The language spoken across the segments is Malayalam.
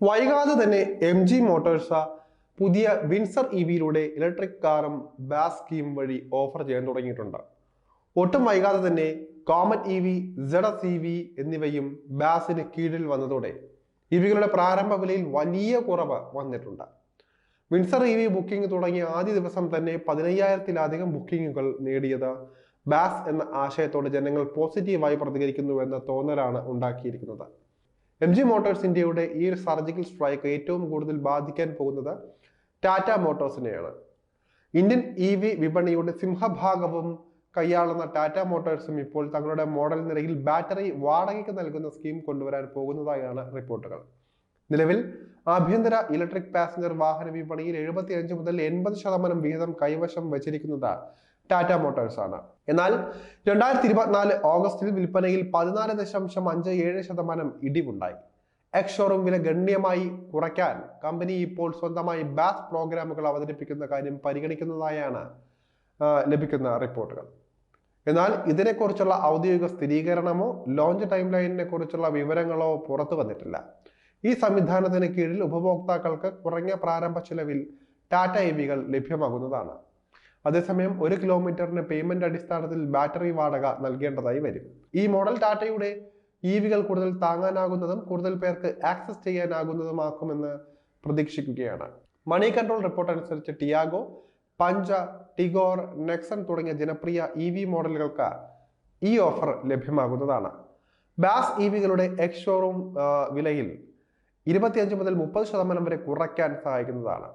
വൈകാതെ തന്നെ എം ജി മോട്ടോഴ്സ പുതിയ വിൻസർ ഇ വിയിലൂടെ ഇലക്ട്രിക് കാറും ബാസ് സ്കീം വഴി ഓഫർ ചെയ്യാൻ തുടങ്ങിയിട്ടുണ്ട്. ഒട്ടും വൈകാതെ തന്നെ കോമറ്റ് ഇ വി ജഡ ഇ വി എന്നിവയും ബാസിന് കീഴിൽ വന്നതോടെ ഇവികളുടെ പ്രാരംഭ വിലയിൽ വലിയ കുറവ് വന്നിട്ടുണ്ട്. വിൻസർ ഇ വി ബുക്കിംഗ് തുടങ്ങിയ ആദ്യ ദിവസം തന്നെ പതിനയ്യായിരത്തിലധികം ബുക്കിങ്ങുകൾ നേടിയത് ബാസ് എന്ന ആശയത്തോട് ജനങ്ങൾ പോസിറ്റീവായി പ്രതികരിക്കുന്നുവെന്ന തോന്നലാണ് ഉണ്ടാക്കിയിരിക്കുന്നത്. എം ജി മോട്ടോഴ്സ് ഇന്ത്യയുടെ ഈ ഒരു സർജിക്കൽ സ്ട്രൈക്ക് ഏറ്റവും കൂടുതൽ ബാധിക്കാൻ പോകുന്നത് ടാറ്റ മോട്ടോഴ്സിനെയാണ് ഇന്ത്യൻ ഇ വി വിപണിയുടെ സിംഹഭാഗവും കൈയാളുന്ന ടാറ്റ മോട്ടോഴ്സും ഇപ്പോൾ തങ്ങളുടെ മോഡൽ നിരയിൽ ബാറ്ററി വാടകയ്ക്ക് നൽകുന്ന സ്കീം കൊണ്ടുവരാൻ പോകുന്നതായാണ് റിപ്പോർട്ടുകൾ. നിലവിൽ ആഭ്യന്തര ഇലക്ട്രിക് പാസഞ്ചർ വാഹന വിപണിയിൽ എഴുപത്തിയഞ്ച് മുതൽ എൺപത് ശതമാനം വിഹിതം കൈവശം വച്ചിരിക്കുന്നത് ടാറ്റ മോട്ടോഴ്സ് ആണ്. എന്നാൽ രണ്ടായിരത്തി ഇരുപത്തിനാല് ഓഗസ്റ്റിൽ വിൽപ്പനയിൽ പതിനാല് ദശാംശം അഞ്ച് ഏഴ് ശതമാനം ഇടിവുണ്ടായി. എക്സ് ഷോറൂം വില ഗണ്യമായി കുറയ്ക്കാൻ കമ്പനി ഇപ്പോൾ സ്വന്തമായി ബാസ് പ്രോഗ്രാമുകൾ അവതരിപ്പിക്കുന്ന കാര്യം പരിഗണിക്കുന്നതായാണ് ലഭിക്കുന്ന റിപ്പോർട്ടുകൾ എന്നാൽ ഇതിനെക്കുറിച്ചുള്ള ഔദ്യോഗിക സ്ഥിരീകരണമോ ലോഞ്ച് ടൈം ലൈനിനെ കുറിച്ചുള്ള വിവരങ്ങളോ പുറത്തു വന്നിട്ടില്ല. ഈ സംവിധാനത്തിന് കീഴിൽ ഉപഭോക്താക്കൾക്ക് കുറഞ്ഞ പ്രാരംഭ ചിലവിൽ ടാറ്റ ഇ ലഭ്യമാകുന്നതാണ്. അതേസമയം ഒരു കിലോമീറ്ററിന് പേയ്മെന്റ് അടിസ്ഥാനത്തിൽ ബാറ്ററി വാടക നൽകേണ്ടതായി വരും. ഈ മോഡൽ ടാറ്റയുടെ ഇ വികൾ കൂടുതൽ താങ്ങാനാകുന്നതും കൂടുതൽ പേർക്ക് ആക്സസ് ചെയ്യാനാകുന്നതുമാക്കുമെന്ന് പ്രതീക്ഷിക്കുകയാണ്. മണി കൺട്രോൾ റിപ്പോർട്ട് അനുസരിച്ച് ടിയാഗോ പഞ്ച ടിഗോർ നെക്സൺ തുടങ്ങിയ ജനപ്രിയ ഇ വി മോഡലുകൾക്ക് ഈ ഓഫർ ലഭ്യമാകുന്നതാണ്. ബാസ് ഇ വികളുടെ എക്സ് ഷോറൂം വിലയിൽ ഇരുപത്തിയഞ്ച് മുതൽ മുപ്പത് ശതമാനം വരെ കുറയ്ക്കാൻ സഹായിക്കുന്നതാണ്.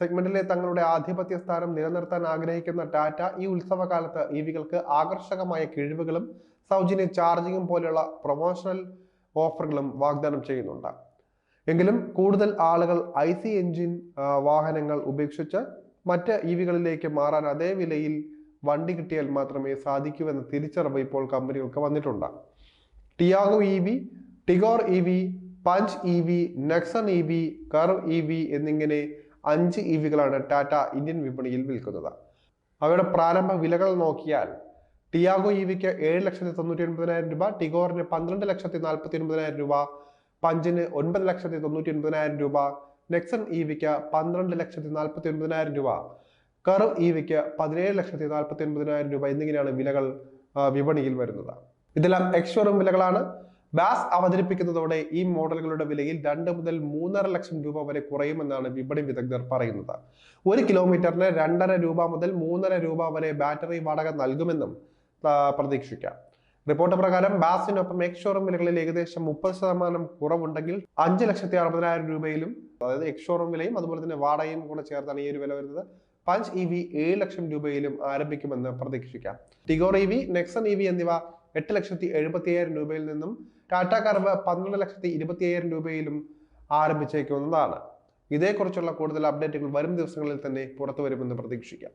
സെഗ്മെന്റിലെ തങ്ങളുടെ ആധിപത്യ സ്ഥാനം നിലനിർത്താൻ ആഗ്രഹിക്കുന്ന ടാറ്റ ഈ ഉത്സവകാലത്ത് ഇ വികൾക്ക് ആകർഷകമായ കിഴിവുകളും സൗജന്യ ചാർജിങ്ങും പോലെയുള്ള പ്രൊമോഷണൽ ഓഫറുകളും വാഗ്ദാനം ചെയ്യുന്നുണ്ട്. എങ്കിലും കൂടുതൽ ആളുകൾ ഐ സി എഞ്ചിൻ വാഹനങ്ങൾ ഉപേക്ഷിച്ച് മറ്റ് ഇ വികളിലേക്ക് മാറാൻ അതേ വിലയിൽ വണ്ടി കിട്ടിയാൽ മാത്രമേ സാധിക്കൂ എന്ന തിരിച്ചറിവ് ഇപ്പോൾ കമ്പനികൾക്ക് വന്നിട്ടുണ്ട്. Tiago E V Tigor E V Punch E V Nexon E V Curvv E V എന്നിങ്ങനെ അഞ്ച് ഇ വികളാണ് ടാറ്റ ഇന്ത്യൻ വിപണിയിൽ വിൽക്കുന്നത്. അവയുടെ പ്രാരംഭ വിലകൾ നോക്കിയാൽ ടിയാഗോ ഇ വിക്ക് ഏഴ് ലക്ഷത്തി തൊണ്ണൂറ്റി ഒൻപതിനായിരം രൂപ ടിഗോറിന് പന്ത്രണ്ട് ലക്ഷത്തി നാൽപ്പത്തി ഒൻപതിനായിരം രൂപ പഞ്ചിന് ഒൻപത് ലക്ഷത്തി തൊണ്ണൂറ്റി ഒൻപതിനായിരം രൂപ നെക്സൺ ഇ വിക്ക് പന്ത്രണ്ട് ലക്ഷത്തി നാൽപ്പത്തി ഒൻപതിനായിരം രൂപ കർവ് ഇ വിക്ക് പതിനേഴ് ലക്ഷത്തി നാൽപ്പത്തി ഒൻപതിനായിരം രൂപ എന്നിങ്ങനെയാണ് വിലകൾ വിപണിയിൽ വരുന്നത്. ഇതെല്ലാം എക്സ്ഷോറൂം വിലകളാണ്. ബാസ് അവതരിപ്പിക്കുന്നതോടെ ഈ മോഡലുകളുടെ വിലയിൽ രണ്ട് മുതൽ മൂന്നര ലക്ഷം രൂപ വരെ കുറയുമെന്നാണ് വിപണി വിദഗ്ധർ പറയുന്നത്. ഒരു കിലോമീറ്ററിന് രണ്ടര രൂപ മുതൽ മൂന്നര രൂപ വരെ ബാറ്ററി വാടക നൽകുമെന്നും പ്രതീക്ഷിക്കാം. റിപ്പോർട്ട് പ്രകാരം ബാസിനൊപ്പം എക്സ് ഷോറൂം വിലകളിൽ ഏകദേശം മുപ്പത് ശതമാനം കുറവുണ്ടെങ്കിൽ അഞ്ച് ലക്ഷത്തി അറുപതിനായിരം രൂപയിലും അതായത് എക്സ് ഷോറൂം വിലയും അതുപോലെ തന്നെ വാടകയും കൂടെ ചേർത്താണ് ഈ ഒരു വില വരുന്നത്. പഞ്ച് ഇ വി ഏഴ് ലക്ഷം രൂപയിലും ആരംഭിക്കുമെന്ന് പ്രതീക്ഷിക്കാം. Tigor E V Nexon E V എന്നിവ എട്ട് ലക്ഷത്തി എഴുപത്തി അയ്യായിരം രൂപയിൽ നിന്നും ടാറ്റ കർവ് പന്ത്രണ്ട് ലക്ഷത്തി ഇരുപത്തി അയ്യായിരം രൂപയിലും ആരംഭിച്ചേക്കുന്നതാണ്. ഇതേക്കുറിച്ചുള്ള കൂടുതൽ അപ്ഡേറ്റുകൾ വരും ദിവസങ്ങളിൽ തന്നെ പുറത്തു വരുമെന്ന് പ്രതീക്ഷിക്കാം.